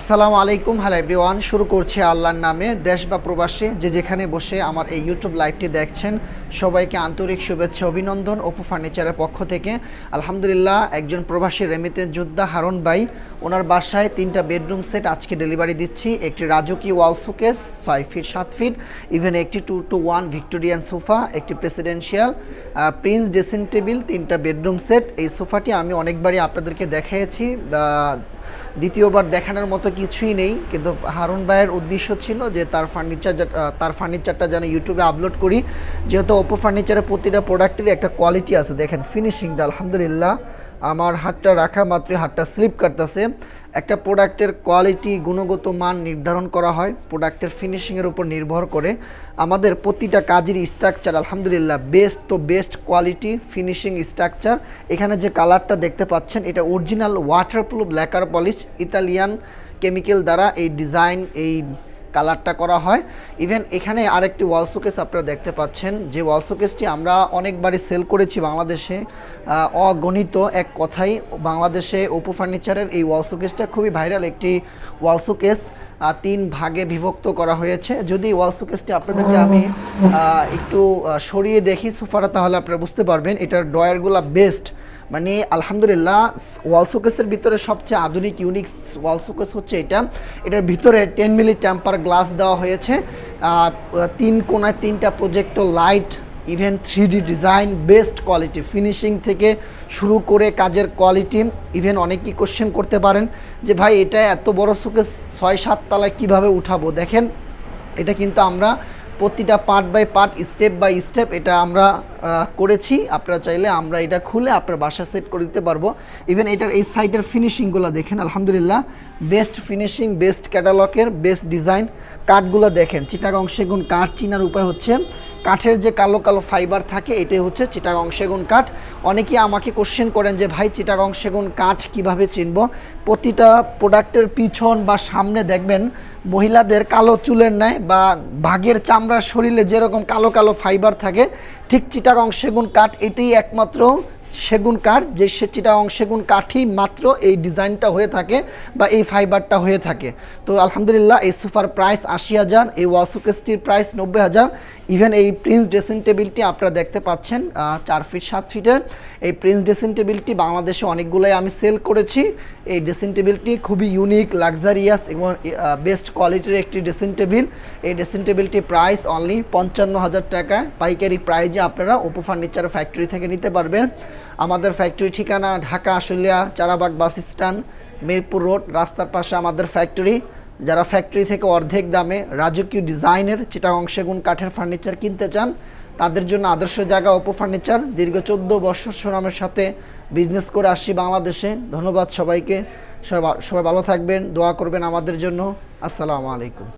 আসসালামু আলাইকুম। Hello everyone, শুরু করছি আল্লাহর নামে। দেশ বা প্রবাসী যে যেখানে বসে আমার এই ইউটিউব লাইভটি দেখছেন, সবাইকে আন্তরিক শুভেচ্ছা, অভিনন্দন অপু ফার্নিচারের পক্ষ থেকে। আলহামদুলিল্লাহ, একজন প্রবাসী রেমিতে যোদ্ধা হারন ভাই ওনার বাসায় তিনটা বেডরুম সেট আজকে ডেলিভারি দিচ্ছি। একটি রাজকীয় ওয়াল শোকেস, ছয় ফিট, সাত ফিট, ইভেন একটি two two one Victorian sofa, একটি প্রেসিডেন্সিয়াল প্রিন্স ড্রেসিং টেবিল, তিনটা বেডরুম সেট। এই সোফাটি আমি অনেকবারই আপনাদেরকে দেখিয়েছি দ্বিতীয়বার দেখানোর মতো কিছুই নেই, কিন্তু হারুন ভাইয়ের উদ্দেশ্য ছিল যে তার ফার্নিচার তার ফার্নিচারটা যেন ইউটিউবে আপলোড করি। যেহেতু ওপো ফার্নিচারের প্রতিটা প্রোডাক্টেরই একটা কোয়ালিটি আছে। দেখেন ফিনিশিংটা আলহামদুলিল্লাহ। আমার হাতটা রাখা মাত্রই হাতটা স্লিপ কাটতেছে। একটা প্রোডাক্টের কোয়ালিটি গুণগত মান নির্ধারণ করা হয় প্রোডাক্টের ফিনিশিংয়ের উপর নির্ভর করে। আমাদের প্রতিটা কাজের স্ট্রাকচার আলহামদুলিল্লাহ বেস্ট তো বেস্ট কোয়ালিটি ফিনিশিং স্ট্রাকচার এখানে যে কালারটা দেখতে পাচ্ছেন, এটা original waterproof lacquer polish Italian chemical দ্বারা এই ডিজাইন এই কালারটা করা হয়। ইভেন এখানে আরেকটি ওয়াল শোকেস আপনারা দেখতে পাচ্ছেন। যে ওয়াল শোকেসটি আমরা অনেকবারই সেল করেছি বাংলাদেশে। অগণিত এক কথাই বাংলাদেশে ওপো ফার্নিচারের এই ওয়াল শোকেসটা খুবই ভাইরাল একটি ওয়াল শোকেস তিন ভাগে বিভক্ত করা হয়েছে। যদি ওয়াল শোকেসটি আপনাদেরকে আমি একটু সরিয়ে দেখি সোফাটা তাহলে আপনারা বুঝতে পারবেন। এটার ডয়ারগুলো বেস্ট মানে আলহামদুলিল্লাহ, ওয়াল শোকেসের ভিতরে সবচেয়ে আধুনিক ইউনিক ওয়াল শোকেস হচ্ছে এটা। এটার ভিতরে টেন মিলি টেম্পার গ্লাস দেওয়া হয়েছে। তিন কোনায় তিনটা projector light even three D design best quality finishing থেকে শুরু করে কাজের কোয়ালিটি ইভেন অনেকেই কোশ্চেন করতে পারেন যে ভাই, এটা এত বড় শোকেস ছয় সাত তালায় কীভাবে উঠাবো? দেখেন, এটা কিন্তু আমরা প্রতিটা part by part step by step এটা আমরা করেছি। আপনারা চাইলে আমরা এটা খুলে আপনার বাসা সেট করে দিতে পারব। ইভেন এটার এই সাইডের ফিনিশিংগুলো দেখেন, আলহামদুলিল্লাহ। বেস্ট ফিনিশিং বেস্ট ক্যাটালগের বেস্ট ডিজাইন কাঠগুলো দেখেন। চিটাগং সেগুন কাঠ চিনার উপায় হচ্ছে। কাঠের যে কালো কালো ফাইবার থাকে, এটাই হচ্ছে চিটাগং সেগুন কাঠ। অনেকেই আমাকে কোশ্চেন করেন যে, ভাই চিটাগং সেগুন কাঠ কীভাবে চিনব? প্রতিটা প্রোডাক্টের পিছন বা সামনে দেখবেন, মহিলাদের কালো চুলের ন্যায় বা বাঘের চামড়ার শরীরে যেরকম কালো কালো ফাইবার থাকে, ঠিক চিটাগং সেগুন কাঠ এটাই একমাত্র সেগুন কাঠ, যে সে চিটাগং সেগুন কাঠই মাত্র এই ডিজাইনটা হয়ে থাকে বা এই ফাইবারটা হয়ে থাকে। তো আলহামদুলিল্লাহ, এই সোফার প্রাইস আশি হাজার, এই ওয়াসুকেসটির প্রাইস নব্বই হাজার। ইভেন এই প্রিন্স ড্রেসিং টেবিলটি আপনারা দেখতে পাচ্ছেন চার ফিট, সাত ফিটের। এই প্রিন্স ড্রেসিং টেবিলটি বাংলাদেশে অনেকগুলোই আমি সেল করেছি। এই ড্রেসিং টেবিলটি খুবই ইউনিক, লাক্সারিয়াস এবং বেস্ট কোয়ালিটির একটি ড্রেসিং টেবিল। এই ড্রেসিং টেবিলটি প্রাইস অনলি পঞ্চান্ন হাজার টাকা। পাইকারি প্রাইজে আপনারা ওপো ফার্নিচার ফ্যাক্টরি থেকে নিতে পারবেন। আমাদের ফ্যাক্টরি ঠিকানা Dhaka, Ashulia, Charabag bus stand, Mirpur road, রাস্তার পাশে আমাদের ফ্যাক্টরি যারা ফ্যাক্টরি থেকে অর্ধেক দামে রাজকীয় ডিজাইনের চিটাগং সেগুন কাঠের ফার্নিচার কিনতে চান, তাদের জন্য আদর্শ জায়গা ওপো ফার্নিচার দীর্ঘ চোদ্দ বছর সুনামের সাথে বিজনেস করে আসছি বাংলাদেশে। ধন্যবাদ সবাইকে। সবাই সবাই ভালো থাকবেন, দোয়া করবেন আমাদের জন্য। আসসালামু আলাইকুম।